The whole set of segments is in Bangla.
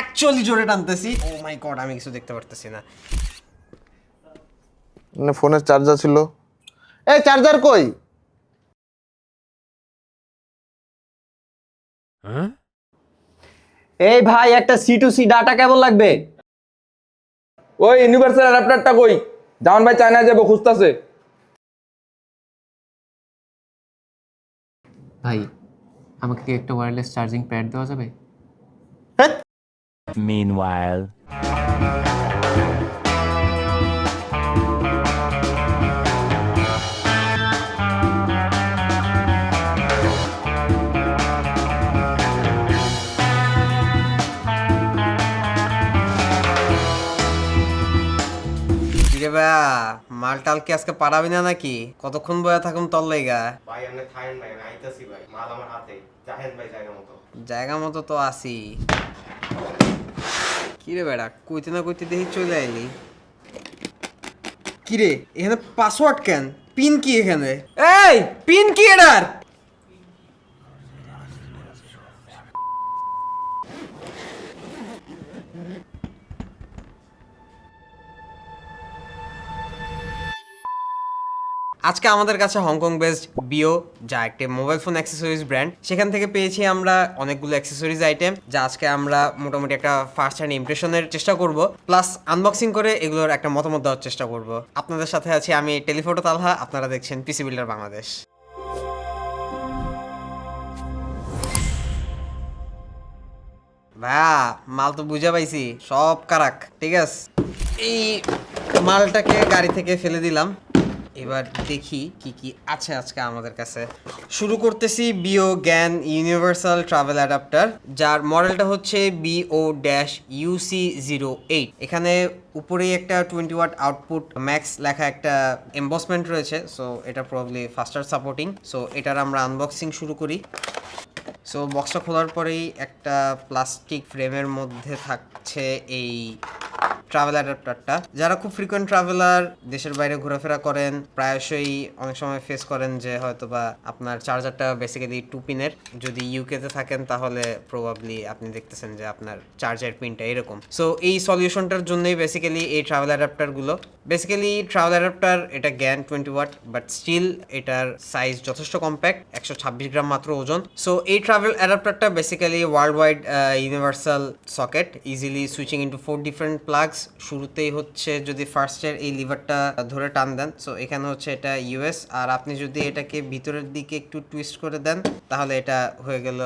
অ্যাকচুয়ালি জোরে টানতেছি। ও মাই গড আমি কিছু দেখতে পারতেছি না। মানে ফোনের চার্জার ছিল। এই চার্জার কই? এই ভাই একটা C to C data cable লাগবে? ওই ইউনিভার্সাল অ্যাডাপ্টারটা কই? জামান ভাই চায়না যাব খুঁজতেছে। ভাই আমাকে কি একটা ওয়্যারলেস চার্জিং প্যাড দেওয়া যাবে? Meanwhile. কিরে বা মাল টাল কি আজকে পারাবি না নাকি? কতক্ষণ বয়া থাকুন তল লাইগা ভাই থাকেন ভাই আমি আইতাছি ভাই মাল আমার হাতে চাহেন ভাই জায়গা মতো। জায়গা মতো তো আসি কিরে বেড়া কইতে না কইতে দেখি চলে আইলি। কিরে এখানে পাসওয়ার্ড কেন? পিন কি এখানে? এই পিন কি এটার? আজকে আমাদের কাছে হংকং বেসড বিও যা একটি মোবাইল ফোন অ্যাক্সেসরিজ ব্র্যান্ড সেখান থেকে পেয়েছি আমরা অনেকগুলো অ্যাক্সেসরিজ আইটেম যা আজকে আমরা মোটামুটি একটা ফার্স্ট হ্যান্ড ইমপ্রেশনের চেষ্টা করব প্লাস আনবক্সিং করে এগুলোর একটা মতামত দেওয়ার চেষ্টা করব। আপনাদের সাথে আছি আমি টেলিফোটো তালহা, আপনারা দেখছেন পিসি বিল্ডার বাংলাদেশ ভাইয়া, মাল তো বুঝে পাইছি, সব কারাক, ঠিক আছে? এই মালটাকে গাড়ি থেকে ফেলে দিলাম। এবার দেখি কি কি আছে আজকে আমাদের কাছে। শুরু করতেছি বিও জ্ঞান ইউনিভার্সাল ট্রাভেল অ্যাডাপ্টার যার মডেলটা হচ্ছে BO dash UC zero eight এখানে উপরেই একটা টোয়েন্টি ওয়াট আউটপুট ম্যাক্স লেখা একটা এম্বসমেন্ট রয়েছে সো এটা প্রবলি ফাস্টার সাপোর্টিং সো এটার আমরা আনবক্সিং শুরু করি। সো বক্সটা খোলার পরেই একটা প্লাস্টিক ফ্রেমের মধ্যে থাকছে এই ট্রাভেল অ্যাডাপ্টারটা যারা খুব ফ্রিকোয়েন্ট ট্রাভেলার দেশের বাইরে ঘোরাফেরা করেন, প্রায়শই অনেক সময় ফেস করেন যে হয়তো বা আপনার চার্জারটা বেসিক্যালি টু পিনের যদি ইউকেতে থাকেন তাহলে প্রবাবলি আপনি দেখতেছেন যে আপনার চার্জার পিনটা এরকম। সো এই সলিউশনটার জন্যই বেসিক্যালি এই ট্রাভেল অ্যাডাপ্টারগুলো বেসিক্যালি ট্রাভেল অ্যাডাপ্টার এটা GaN twenty watt but still এটার সাইজ যথেষ্ট কম্প্যাক্ট একশো ছাব্বিশ গ্রাম মাত্র ওজন। সো এই travel অ্যাডাপ্টারটা basically worldwide universal socket easily switching into four different plugs শুরুতেই হচ্ছে যদি ফার্স্টের এই লিভারটা ধরে টান দেন সো এখানে হচ্ছে এটা ইউএস আর আপনি যদি এটাকে ভিতরের দিকে একটু টুইস্ট করে দেন, তাহলে এটা হয়ে গেল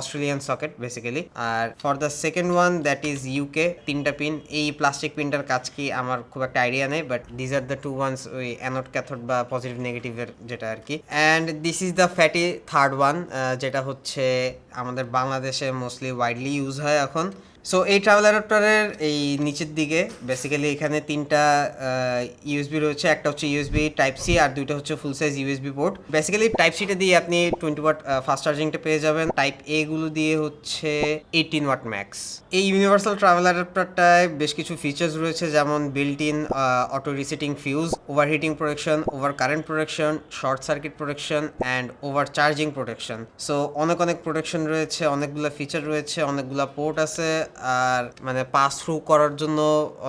Australian socket basically R for the second one that is UK তিনটা পিন এই প্লাস্টিক পিনটার কাজ কি আমার খুব একটা আইডিয়া নেই but these are the two ones ওই অ্যানোড ক্যাথোড বা পজিটিভ নেগেটিভের যেটা আর কি. And this is the fatty third one যেটা হচ্ছে আমাদের বাংলাদেশে মোস্টলি ওয়াইডলি ইউজ হয় এখন। সো এই ট্রাভেল অ্যাডাপ্টারের এই নিচের দিকে বেসিক্যালি এখানে তিনটা ইউএসবি রয়েছে। একটা হচ্ছে ইউএসবি টাইপ সি আর দুইটা হচ্ছে full size USB port basically type সিটা দিয়ে আপনি টোয়েন্টি ওয়াট ফাস্ট চার্জিংটা পেয়ে যাবেন। টাইপ এ গুলো দিয়ে হচ্ছে এইটিন ওয়াট ম্যাক্স এই ইউনিভার্সাল ট্রাভেল অ্যাডাপ্টারটায় বেশ কিছু ফিচার্স রয়েছে, যেমন built in auto resetting fuse overheating protection over current protection short circuit protection and over charging protection so অনেক অনেক প্রোটেকশন রয়েছে, অনেকগুলো ফিচার রয়েছে, অনেকগুলো পোর্ট আছে। আর মানে পাস থ্রু করার জন্য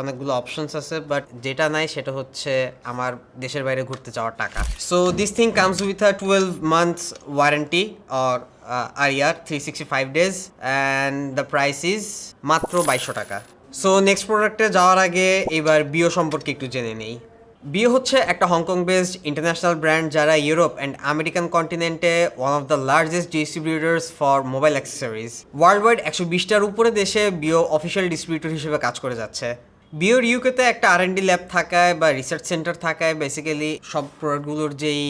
অনেকগুলো অপশনস আছে বাট যেটা নাই সেটা হচ্ছে আমার দেশের বাইরে ঘুরতে যাওয়ার টাকা। So this thing comes with a twelve months warranty or R year three sixty five days and the price is মাত্র বাইশশো টাকা। সো নেক্সট প্রোডাক্টে যাওয়ার আগে এবার বিও সম্পর্কে একটু জেনে নেই। বিও হচ্ছে একটা Hong Kong based international brand যারা Europe and American কন্টিনেন্টে one of the largest distributors for mobile accessories worldwide একশো বিশটার উপরে দেশে বিও অফিসিয়াল ডিস্ট্রিবিউটর হিসেবে কাজ করে যাচ্ছে। বিওর ইউকেতে একটা আর এন ডি ল্যাব থাকায় বা রিসার্চ সেন্টার থাকায় বেসিক্যালি সব প্রোডাক্টগুলোর যেই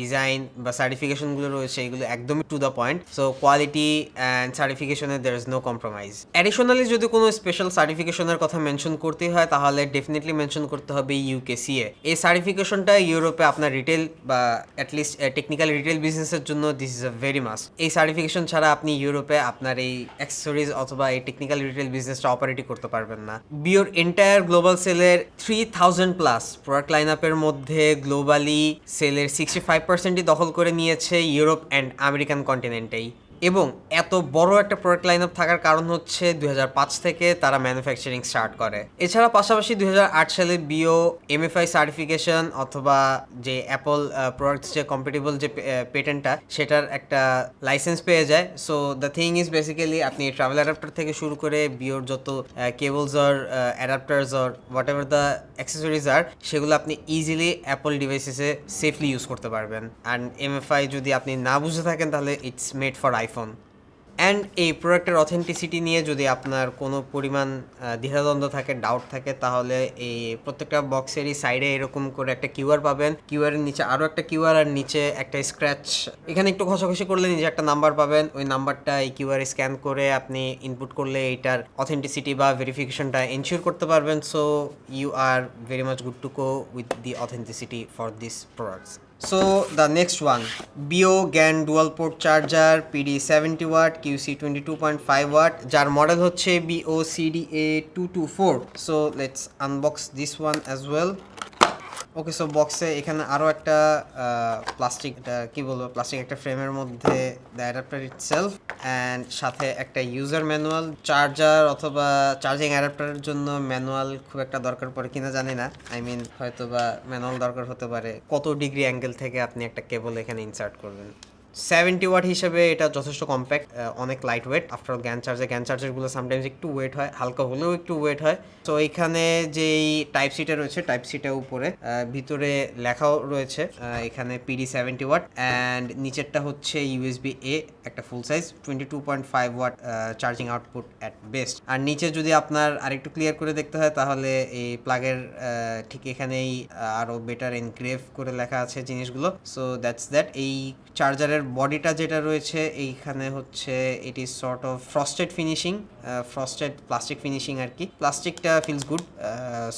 ডিজাইন বা সার্টিফিকেশনগুলো রয়েছে এগুলো একদমই to the point so quality and সার্টিফিকেশনে there is no compromise additionally যদি কোনো স্পেশাল সার্টিফিকেশনের কথা মেনশন করতে হয়, তাহলে ডেফিনেটলি মেনশন করতে হবে ইউকেসিএ এই সার্টিফিকেশনটা ইউরোপে আপনার রিটেল বা অ্যাটলিস্ট টেকনিক্যাল রিটেল বিজনেসের জন্য this is a very must এই সার্টিফিকেশন ছাড়া আপনি ইউরোপে আপনার এই অ্যাক্সেসরিজ অথবা এই টেকনিক্যাল রিটেল বিজনেসটা অপারেটই করতে পারবেন না। বিওর এন্টায়ার গ্লোবাল সেলের three thousand plus product line আপের মধ্যে গ্লোবালি সেলের সিক্সটি ফাইভ পার্সেন্টই দখল করে নিয়েছে ইউরোপ অ্যান্ড আমেরিকান কন্টিনেন্টেই এবং এত বড় একটা প্রোডাক্ট লাইন আপ থাকার কারণ হচ্ছে দুই হাজার পাঁচ থেকে তারা ম্যানুফ্যাকচারিং স্টার্ট করে। এছাড়া পাশাপাশি দুই সালে বিও এমএফআই সার্টিফিকেশন অথবা যে অ্যাপল প্রোডাক্টস যে কম্পিটেবল যে পেটেন্টটা সেটার একটা লাইসেন্স পেয়ে যায়। So the thing is basically আপনি ট্রাভেল অ্যাডাপ্টার থেকে শুরু করে বিওর যত cables or adapters or whatever the accessories আর সেগুলো আপনি ইজিলি অ্যাপল ডিভাইসেসে সেফলি ইউজ করতে পারবেন। অ্যান্ড এমএফআই যদি আপনি না বুঝে থাকেন, তাহলে it's made for iPhone and এই প্রোডাক্টের অথেন্টিসিটি নিয়ে যদি আপনার কোনো পরিমাণ দ্বিধাদ্বন্দ্ব থাকে ডাউট থাকে, তাহলে এই প্রত্যেকটা বক্সেরই সাইডে এরকম করে একটা কিউআর পাবেন। কিউআরের নিচে আরও একটা কিউআর আর নিচে একটা স্ক্র্যাচ এখানে একটু ঘষাঘষি করলে নিজে একটা নাম্বার পাবেন। ওই নাম্বারটা এই কিউআর স্ক্যান করে আপনি ইনপুট করলে এইটার অথেন্টিসিটি বা ভেরিফিকেশনটা এনশিওর করতে পারবেন। So you are very much good to go with the authenticity for this products So the next one, Bio GAN dual port charger PD 70 watt QC 22.5 watt যার মডেল হচ্ছে BO CDA 224 so let's unbox this one as well okay so বক্সে এখানে আরও একটা প্লাস্টিক কি বলব? প্লাস্টিক একটা ফ্রেমের মধ্যে অ্যাডাপ্টার ইটসেলফ অ্যান্ড সাথে একটা ইউজার ম্যানুয়াল চার্জার অথবা চার্জিং অ্যাডাপ্টারের জন্য ম্যানুয়াল খুব একটা দরকার পড়ে কিনা জানি না। আই মিন হয়তো বা ম্যানুয়াল দরকার হতে পারে। কত ডিগ্রি অ্যাঙ্গেল থেকে আপনি একটা কেবল এখানে ইনসার্ট করবেন? সেভেন্টি ওয়াট হিসেবে এটা যথেষ্ট কম্প্যাক্ট অনেক light weight after GaN charger GaN চার্জারগুলো sometimes একটু ওয়েট হয় হালকা হলেও একটু ওয়েট হয়. তো এখানে যেই টাইপ সিটা রয়েছে টাইপ সিটা উপরে ভিতরে লেখাও রয়েছে এখানে পিডি সেভেন্টি ওয়াট অ্যান্ড নিচেরটা হচ্ছে ইউএসবি এ একটা full size twenty two point five watt charging output at best আর নিচে যদি আপনার আরেকটু ক্লিয়ার করে দেখতে হয় তাহলে এই প্লাগের ঠিক এখানেই আহ, আরও বেটার এনগ্রেভ করে লেখা আছে জিনিসগুলো. সো দ্যাটস দ্যাট এই চার্জারের বডিটা যেটা রয়েছে, এইখানে হচ্ছে is sort of frosted finishing frosted plastic finishing আর কি। প্লাস্টিকটা ফিলস গুড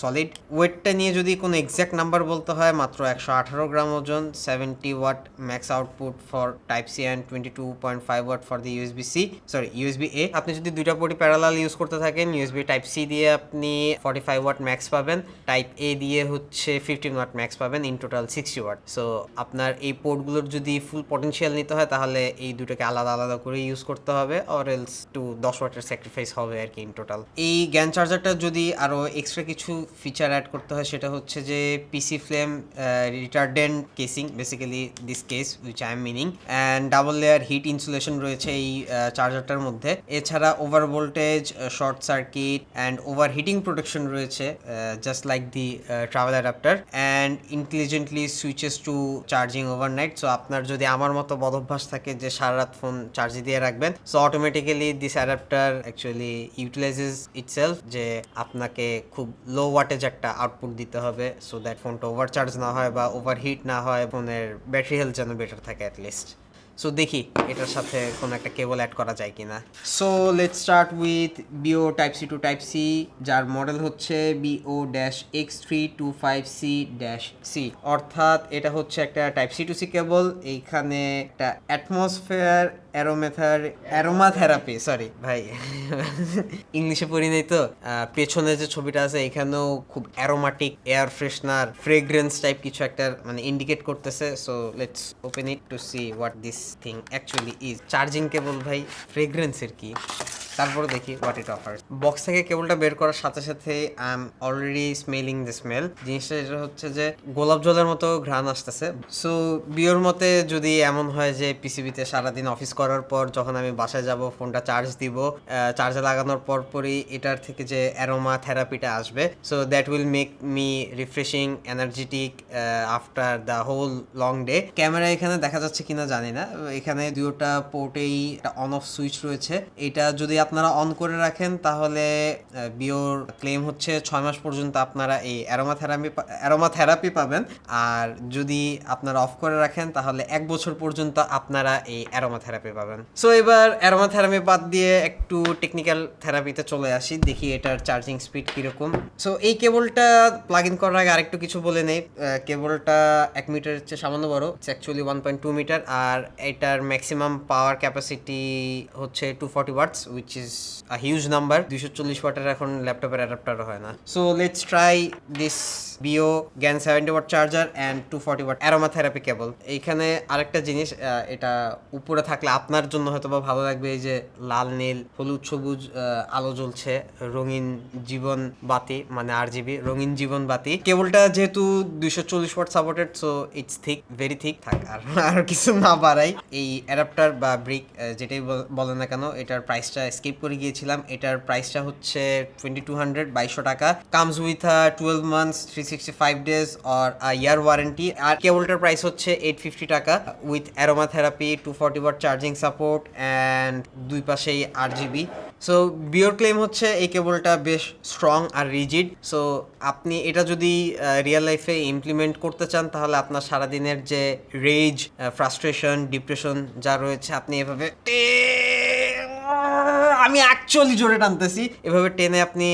সলিড ওয়েটটা নিয়ে যদি কোনো এক্স্যাক্ট নাম্বার বলতে হয়, মাত্র একশো আঠারো গ্রাম ওজন seventy watt max output for type C and twenty two point five watt for the USB C sorry USB A আপনি যদি দুইটা পোর্টই প্যারালাল ইউজ করতে থাকেন ইউএসবি টাইপ সি দিয়ে আপনি ফর্টি ফাইভ ওয়াট ম্যাক্স পাবেন টাইপ এ দিয়ে হচ্ছে ফিফটিন ওয়াট ম্যাক্স পাবেন in total sixty watt so আপনার এই পোর্টগুলোর যদি ফুল পটেনশিয়াল নিতে হয়, তাহলে এই দুটোকে আলাদা আলাদা করে ইউজ করতে হবে অর এলস টু দশ ওয়াটের স্যাক্রিফাইস হবে আর কি ইন টোটাল এই জ্ঞান চার্জারটা যদি আরও এক্সট্রা কিছু ফিচার অ্যাড করতে হয়, সেটা হচ্ছে যে PC flame retardant casing basically this case which I am meaning and double layer heat insulation রয়েছে এই চার্জারটার মধ্যে। এছাড়া over voltage short circuit and over heating protection রয়েছে just like the travel adapter and intelligently switches to charging overnight so আপনার যদি আমার মতো বদভ্যাস থাকে যে সারা রাত ফোন চার্জে দিয়ে রাখবেন। So automatically this adapter actually utilizes itself যে আপনাকে খুব লো ওয়াটেজ একটা আউটপুট দিতে হবে সো দ্যাট ফোনটা ওভার চার্জ না হয় বা ওভারহিট না হয় ফোনের ব্যাটারি হেলথ যেন বেটার থাকে অ্যাটলিস্ট সো দেখি এটার সাথে কোনো একটা কেবল অ্যাড করা যায় কিনা। So let start with BO type C to type C যার মডেল হচ্ছে BO dash X three two five C dash C অর্থাৎ এটা হচ্ছে একটা type C to C cable এইখানে একটা অ্যাটমসফেয়ার অ্যারোমেথার অ্যারোমা থেরাপি সরি ভাই। ইংলিশে পড়ি নাই তো। পেছনে যে ছবিটা আছে এখানেও খুব aromatic air freshener fragrance type কিছু একটা মানে ইন্ডিকেট করতেছে। So let's open it to see what this thing actually is charging cable ভাই ফ্রেগ্রেন্সের কি তারপরে দেখি হোয়াট ইট অফার বক্স থেকে কেবলটা বের করার সাথে সাথে I am already smelling the smell জিনিসটা যেটা হচ্ছে যে গোলাপ জলের মতো ঘ্রাণ আসতেছে। সো বিয়ের মতে যদি এমন হয় যে পিসিবিতে সারাদিন অফিস করার পর যখন আমি বাসায় যাব, ফোনটা চার্জ দিব চার্জে লাগানোর পর পরই এটার থেকে যে অ্যারোমা থেরাপিটা আসবে। So that will make me refreshing energetic after the whole long day camera এখানে দেখা যাচ্ছে কিনা জানি না। এখানে দুটোটা পোর্টেই অন অফ সুইচ রয়েছে। এটা যদি আপনারা অন করে রাখেন, তাহলে বিওর ক্লেম হচ্ছে ছয় মাস পর্যন্ত আপনারা এই অ্যারোমা থেরাপি অ্যারোমা থেরাপি পাবেন। আর যদি আপনারা অফ করে রাখেন, তাহলে এক বছর পর্যন্ত আপনারা এই অ্যারোমা থেরাপি পাবেন। সো এবার অ্যারোমা থেরাপি বাদ দিয়ে একটু টেকনিক্যাল থেরাপিতে চলে আসি, দেখি এটার চার্জিং স্পিড কীরকম। সো এই কেবলটা প্লাগ ইন করার আগে আরেকটু কিছু বলে নেই। কেবলটা এক মিটারের চেয়ে সামান্য বড় actually one point two meter আর এটার ম্যাক্সিমাম পাওয়ার ক্যাপাসিটি হচ্ছে two forty watts which is a huge number দুইশো চল্লিশ ওয়াটের এখন ল্যাপটপের অ্যাডাপ্টারও হয় না। So let's try this BO GaN seventy watt charger and two forty watt aroma therapy cable এইখানে আরেকটা জিনিস এটা উপরে থাকলে আপনার জন্য হয়তো বা ভালো লাগবে, এই যে লাল, নীল, হলুদ, সবুজ আলো জ্বলছে, রঙিন জীবন বাতি মানে আর জিবি রঙিন জীবন বাতি। কেবলটা যেহেতু দুইশো চল্লিশ watt supported so it's thick very thick থাক, আর আর কিছু না বাড়াই। এই অ্যাডাপ্টার বা ব্রিক যেটাই বল- না কেন, এটার প্রাইসটা স্কিপ করে গিয়েছিলাম। এটার প্রাইসটা হচ্ছে টোয়েন্টি টু হান্ড্রেড বাইশশো টাকা। Comes with twelve months three sixty five days or year warranty আর কেবলটার প্রাইস হচ্ছে এইট ফিফটি টাকা with aroma therapy two forty watt charging support and দুই পাশেই আট জিবি সো বিওর ক্লেম হচ্ছে এই কেবলটা বেশ স্ট্রং আর রিজিড সো আপনি এটা যদি রিয়েল লাইফে ইমপ্লিমেন্ট করতে চান, তাহলে আপনার সারাদিনের যে রেজ ফ্রাস্ট্রেশন ডিপ্রেশন যা রয়েছে, আপনি এভাবে আমি অ্যাকচুয়ালি জোরে টানতেছি। এভাবে টেনে আপনি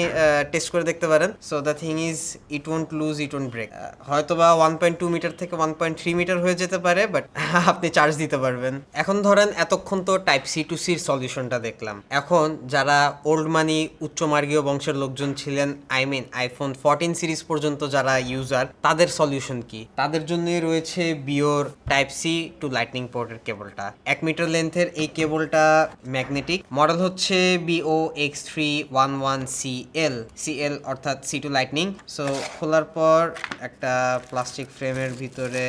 টেস্ট করে দেখতে পারেন। So the thing is it won't lose it won't break হয়তো বা ওয়ান পয়েন্ট টু মিটার থেকে ওয়ান পয়েন্ট থ্রি মিটার হয়ে যেতে পারে বাট আপনি চার্জ দিতে পারবেন। এখন ধরেন, এতক্ষণ তো টাইপ সি টু সির সলিউশনটা দেখলাম। এখন যারা ওল্ড মানি উচ্চমার্গীয় বংশের লোকজন ছিলেন I mean iPhone fourteen series পর্যন্ত যারা ইউজার তাদের সলিউশন কি? তাদের জন্য রয়েছে বিওর টাইপ সি টু লাইটনিং পোর্টের কেবলটা এক মিটার লেন্থের এই কেবলটা ম্যাগনেটিক মডেল হচ্ছে BO X three one one C L C L অর্থাৎ সি টু লাইটনিং সো খোলার পর একটা প্লাস্টিক ফ্রেমের ভিতরে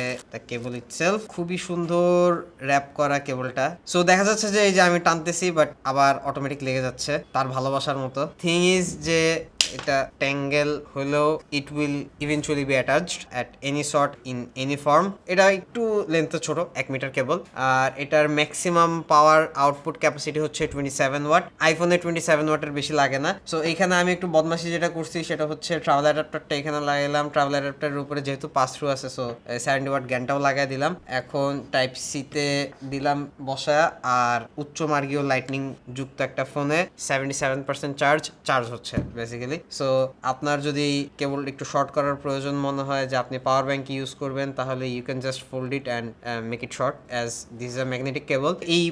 কেবল ইটসেলফ খুবই সুন্দর র্যাপ করা কেবলটা সো দেখা যাচ্ছে যে এই যে আমি টানতেছি বাট আবার অটোমেটিক লেগে যাচ্ছে তার ভালোবাসার মতো। থিং ইজ যে এটা ট্যাঙ্গেল হলেও it will eventually be attached at any short in any form এটা একটু লেন্থে ছোট, এক মিটার কেবল আর এটার ম্যাক্সিমাম পাওয়ার আউটপুট ক্যাপাসিটি হচ্ছে টোয়েন্টি সেভেন ওয়াট আইফোনে টোয়েন্টি সেভেন ওয়াটের বেশি লাগে না। সো এখানে আমি একটু বদমাশি যেটা করছি সেটা হচ্ছে ট্রাভেল অ্যাডাপ্টারটা এখানে লাগাইলাম। ট্রাভেল অ্যাডাপ্টারের উপরে যেহেতু পাস থ্রু আছে সো সেভেন্টি ওয়াট জ্ঞানটাও লাগাই দিলাম। এখন টাইপ সিতে দিলাম বসা আর উচ্চ মার্গীয় লাইটনিং যুক্ত একটা ফোনে seventy seven percent charge charge হচ্ছে বেসিক্যালি সো আপনার যদি কেবল একটু শর্ট করার প্রয়োজন মনে হয় যে আপনি পাওয়ার ব্যাংক ইউজ করবেন, তাহলে you can just fold it and make it short as this is a magnetic cable এই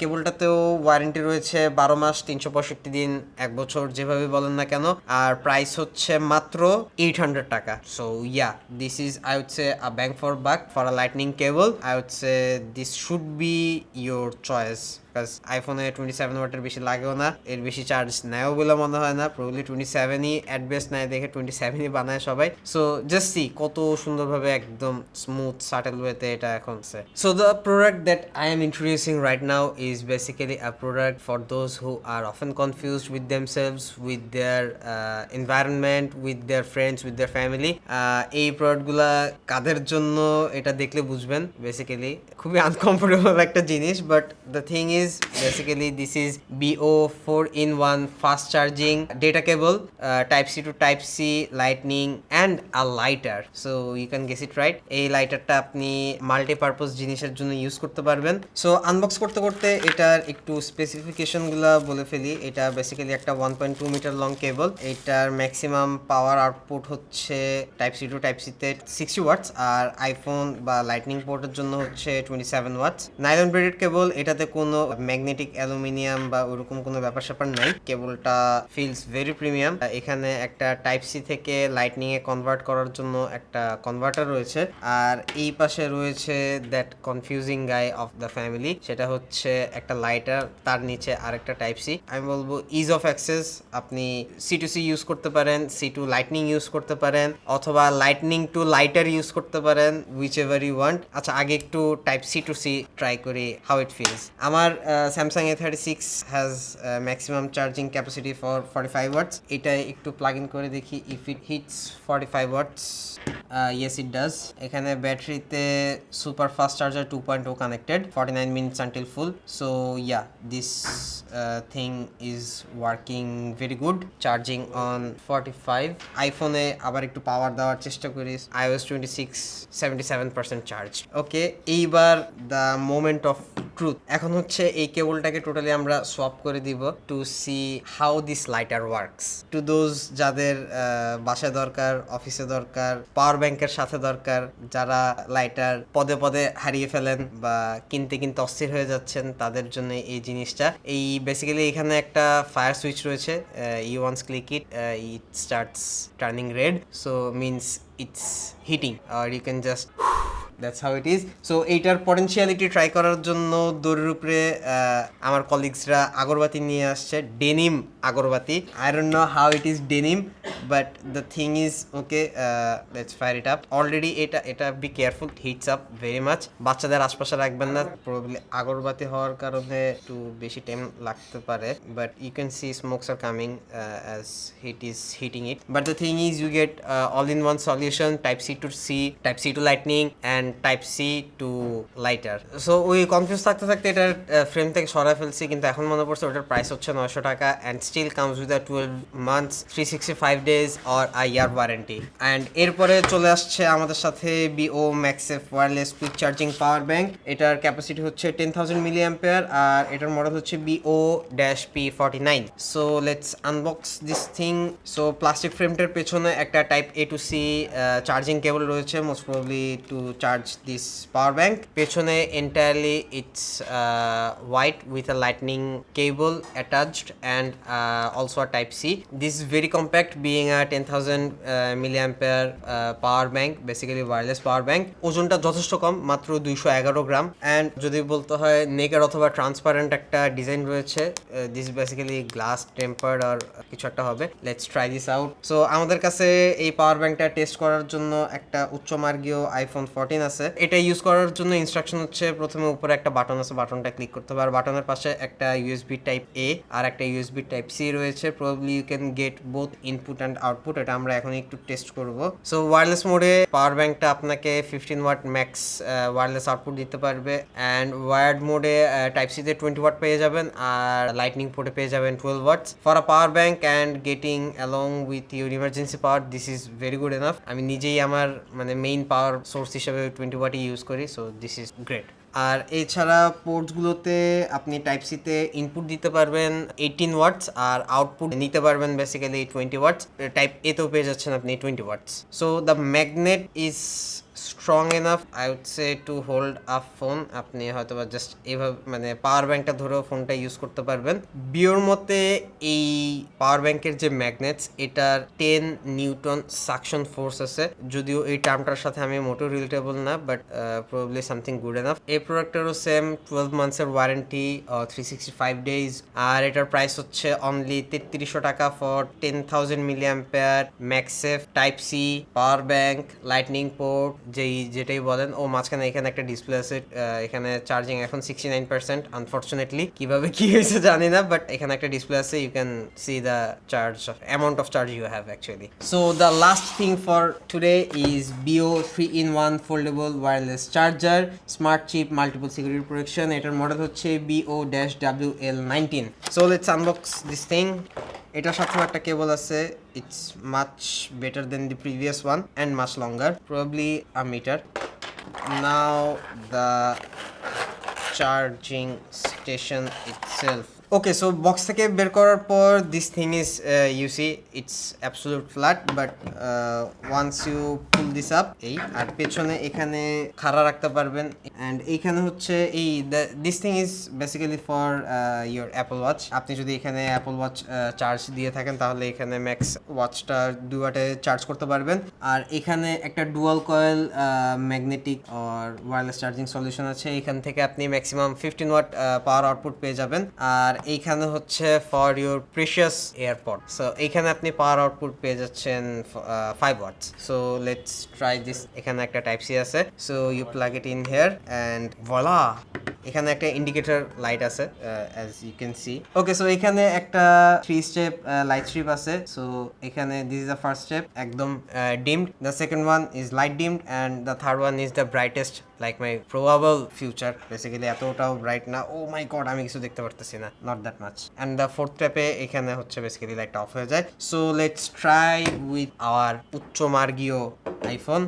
কেবলটাতেও ওয়ারেন্টি রয়েছে বারো মাস তিনশো পঁয়ষট্টি দিন, এক বছর, যেভাবে বলেন না কেন। আর প্রাইস হচ্ছে মাত্র এইট হান্ড্রেড টাকা। So yeah this is I হচ্ছে a bang for buck for a lightning cable I হচ্ছে this should be your choice because আইফোনে টোয়েন্টি সেভেন ওয়াটের বেশি লাগেও না, এর বেশি চার্জ নেয়ও বলে মনে হয় না প্রবলি টোয়েন্টি সেভেনই অ্যাট বেস্ট নেয়, দেখে টোয়েন্টি সেভেনই বানায় সবাই। সো জাস্ট সি কত সুন্দরভাবে একদম স্মুথ সাটেল ওয়েতে এটা এখন so the product that I am introducing right now is basically a product for those who are often confused with themselves with their environment with their friends with their family এই প্রোডাক্টগুলা কাদের জন্য এটা দেখলে বুঝবেন বেসিক্যালি খুবই আনকমফোর্টেবল একটা জিনিস but the thing is basically this is BO four in one fast charging data cable type C to type C lightning and a lighter so you can guess it right এই লাইটারটা আপনি মাল্টিপারপাস জিনিসের জন্য ইউজ করতে পারবেন। সো আনবক্স করতে করতে এটার একটু স্পেসিফিকেশনগুলো বলে ফেলি। এটা বেসিক্যালি একটা one point two meter long cable এটার ম্যাক্সিমাম পাওয়ার আউটপুট হচ্ছে টাইপ সি টু টাইপ সিতে সিক্সটি ওয়াটস আর আইফোন বা লাইটনিং পোর্টের জন্য হচ্ছে twenty seven watts nylon braided cable এটাতে কোনো ম্যাগনেটিক অ্যালুমিনিয়াম বা ওরকম কোনো ব্যাপার স্যাপার নাই। কেবলটা ফিলস ভেরি প্রিমিয়াম এখানে একটা টাইপ সি থেকে লাইটনিং এ কনভার্ট করার জন্য একটা কনভার্টার রয়েছে। আর এই পাশে রয়েছে that confusing guy of the family সেটা হচ্ছে একটা লাইটার তার নিচে আরেকটা টাইপ সি আমি বলব ইজ অফ অ্যাক্সেস আপনি সি টু সি ইউজ করতে পারেন সি টু লাইটনিং ইউজ করতে পারেন, অথবা লাইটনিং টু লাইটার ইউজ করতে পারেন উইচ এভার ইউ ওয়ান্ট আচ্ছা আগে একটু type C to C try করি হাউ ইট ফিলস আমার Samsung A thirty six has maximum charging capacity for forty five watts এটা একটু প্লাগ ইন করে দেখি if it hits forty five watts yes it does এখানে ব্যাটারিতে super fast charger two point O connected forty nine minutes until full so yeah this thing is working very good charging on forty five আইফোনে আবার একটু পাওয়ার দেওয়ার চেষ্টা করি। IOS twenty six seventy seven percent charge okay এইবার দ্য মোমেন্ট অফ ট্রুথ এখন হচ্ছে এই কেবলটাকে টোটালি আমরা সোয়াপ করে দিব to see how this lighter works to those যাদের বাসায় দরকার অফিসে দরকার পাওয়ার ব্যাংকের সাথে দরকার, যারা লাইটার পদে পদে হারিয়ে ফেলেন বা কিনতে কিনতে অস্থির হয়ে যাচ্ছেন, তাদের জন্য এই জিনিসটা। এই বেসিক্যালি এখানে একটা ফায়ার সুইচ রয়েছে you once click it it starts turning red so means it's heating R you can just that's how it is so এইটার পটেন্সিয়ালিটি ট্রাই করার জন্য দৌড়ের উপরে আমার কলিগসরা আগরবাতি নিয়ে আসছে denim agarbatti. I don't know how it is denim but the thing is okay let's fire it up already এটা এটা be careful hits up very much বাচ্চাদের আশপাশে রাখবেন না প্রবলি আগরবাতি হওয়ার কারণে একটু বেশি টাইম লাগতে পারে but you can see smokes are coming as heat is heating it but the thing is you get all in one solution type C to C type C to lightning and type C to lighter so ওই কনফিউজ থাকতে থাকতে এটার ফ্রেম থেকে সরাই ফেলছি, কিন্তু এখন মনে পড়ছে ওটার প্রাইস হচ্ছে নয়শো টাকা and still comes with a twelve months three sixty five days or a year warranty and এরপরে চলে আসছে আমাদের সাথে bio MagSafe wireless quick charging power bank এটার ক্যাপাসিটি হচ্ছে টেন থাউজেন্ড মিলি অ্যাম্পেয়ার আর এটার মডেল হচ্ছে bio dash P forty nine so let's unbox this thing so plastic ফ্রেমটার পেছনে একটা type A to C charging cable রয়েছে most probably to charge this power bank পেছনে entirely it's white with a lightning cable attached and also type C this very compact being a ten thousand milliampere power bank basically wireless power bank ওজনটা যথেষ্ট কম, মাত্র দুইশো এগারো গ্রাম। অ্যান্ড যদি বলতে হয় নেকের অথবা ট্রান্সপারেন্ট একটা ডিজাইন রয়েছে দিস বেসিক্যালি গ্লাস টেম্পার্ড আর কিছু একটা হবে। Let's try this out so আমাদের কাছে এই পাওয়ার ব্যাংকটা টেস্ট করার জন্য একটা উচ্চমার্গীয় আইফোন ফোরটিন আছে। এটা ইউজ করার জন্য ইনস্ট্রাকশন হচ্ছে, প্রথমে উপরে একটা বাটন আছে বাটনটা ক্লিক করতে হবে। আর বাটনের পাশে একটা ইউএসবি টাইপ এ আর একটা ইউএসবি টাইপ সি রয়েছে। Probably you can get both input and output এটা আমরা এখন একটু টেস্ট করব। সো ওয়্যারলেস মোডে পাওয়ার ব্যাংকটা আপনাকে fifteen watt max wireless output দিতে পারবে। অ্যান্ড ওয়ার্ড মোডে টাইপ সিতে টোয়েন্টি ওয়াট পেয়ে যাবেন আর লাইটনিং পোর্টে পেয়ে যাবেন twelve watts for a power bank and getting along with your emergency power this is very good enough আমি নিজেই আমার মানে মেইন পাওয়ার সোর্স হিসেবে টোয়েন্টি ওয়াটই ইউজ করি সো দিস ইজ গ্রেট আর এছাড়া পোর্টসগুলোতে আপনি টাইপ সিতে ইনপুট দিতে পারবেন এইটিন ওয়াটস আর আউটপুট নিতে পারবেন বেসিক্যালি টোয়েন্টি ওয়ার্ডস টাইপ এতেও পেয়ে যাচ্ছেন আপনি twenty watts so the magnet is strong enough I would say to hold up phone আপনি হয়তো বা জাস্ট এভাবে মানে পাওয়ার ব্যাঙ্কটা ধরেও ফোনটা ইউজ করতে পারবেন। বিওর মতে, এই পাওয়ার ব্যাঙ্কের যে ম্যাগনেটস এটার টেন নিউটন সাকশন ফোর্স আছে। যদিও এই টার্মটার সাথে আমি মোটেও রিলেটেবল না but probably something good enough এই প্রোডাক্টেরও same twelve মান্থসের warranty three sixty five days আর এটার প্রাইস হচ্ছে অনলি তেত্রিশশো টাকা for ten thousand milliampere MagSafe type C power bank lightning port যেই যেটাই বলেন, ও মাঝখানে এখানে একটা ডিসপ্লে আছে এখানে চার্জিং এখন সিক্সটি নাইন পার্সেন্ট আনফর্চুনেটলি কীভাবে কি হয়েছে জানি না বাট এখানে একটা ডিসপ্লে আছে you can see the charge amount of charge you have actually so the last thing for today is bio three in one foldable wireless charger smart chip multiple security protection এটার মডেল হচ্ছে bio dash W L nineteen so let's unbox this thing এটার সাথেও একটা কেবল আছে it's much better than the previous one and much longer probably a metre now the charging station itself okay so box থেকে বের করার পর this thing is you see it's absolute flat but once you pull this up এই, আর পেছনে এখানে খাড়া রাখতে পারবেন অ্যান্ড এইখানে হচ্ছে এই this thing is basically for your Apple Watch আপনি যদি এখানে অ্যাপল ওয়াচ চার্জ দিয়ে থাকেন, তাহলে এখানে ম্যাক্স ওয়াচটা দু ওয়াটে চার্জ করতে পারবেন। আর এখানে একটা ডুয়াল কয়েল ম্যাগনেটিক আর ওয়্যারলেস চার্জিং সলিউশন আছে। এখান থেকে আপনি maximum fifteen watt power output পেয়ে যাবেন। আর এইখানে হচ্ছে for your precious AirPod so এইখানে আপনি পাওয়ার আউটপুট পেয়ে যাচ্ছেন five watts so let's try this এখানে একটা টাইপ সি আছে। So you plug it in here and voila এখানে একটা ইন্ডিকেটর লাইট আছে as you can see okay so এখানে একটা থ্রি স্টেপ লাইট স্ট্রিপ আছে। সো এখানে this is the first step একদম dimmed the second one is light dimmed and the third one is the brightest like my probable future basically এতটাও ব্রাইট না। ও মাই গড আমি কিছু দেখতে পারতেছি না। Not that much and the fourth স্টেপে এখানে হচ্ছে বেসিক্যালি লাইটটা অফ হয়ে যায়। So let's try with our উচ্চ মার্গীয় আইফোন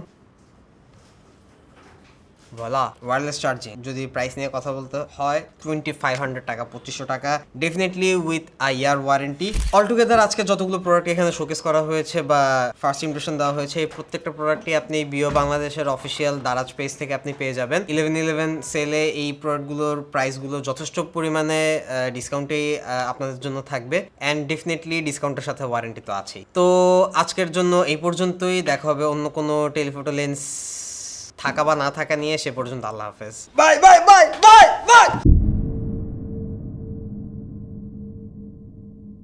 বলা ওয়্যারলেস চার্জিং যদি প্রাইস নিয়ে কথা বলতে হয় টোয়েন্টি ফাইভ হান্ড্রেড টাকা, পঁচিশশো টাকা। Definitely with a year warranty altogether আজকে যতগুলো প্রোডাক্ট এখানে শোকেস করা হয়েছে বা ফার্স্ট ইমপ্রেশন দেওয়া হয়েছে, এই প্রত্যেকটা প্রোডাক্টই আপনি বিও বাংলাদেশের অফিসিয়াল দারাজ পেজ থেকে আপনি পেয়ে যাবেন। ইলেভেন ইলেভেন সেলে এই প্রোডাক্টগুলোর প্রাইসগুলো যথেষ্ট পরিমাণে ডিসকাউন্টেই আপনাদের জন্য থাকবে। অ্যান্ড ডেফিনেটলি ডিসকাউন্টের সাথে ওয়ারেন্টি তো আছেই। তো আজকের জন্য এই পর্যন্তই। দেখা হবে অন্য কোনো টেলিফোটো লেন্স থাকা বা না থাকা নিয়ে সে পর্যন্ত আল্লাহ হাফেজ। Bye bye bye bye bye!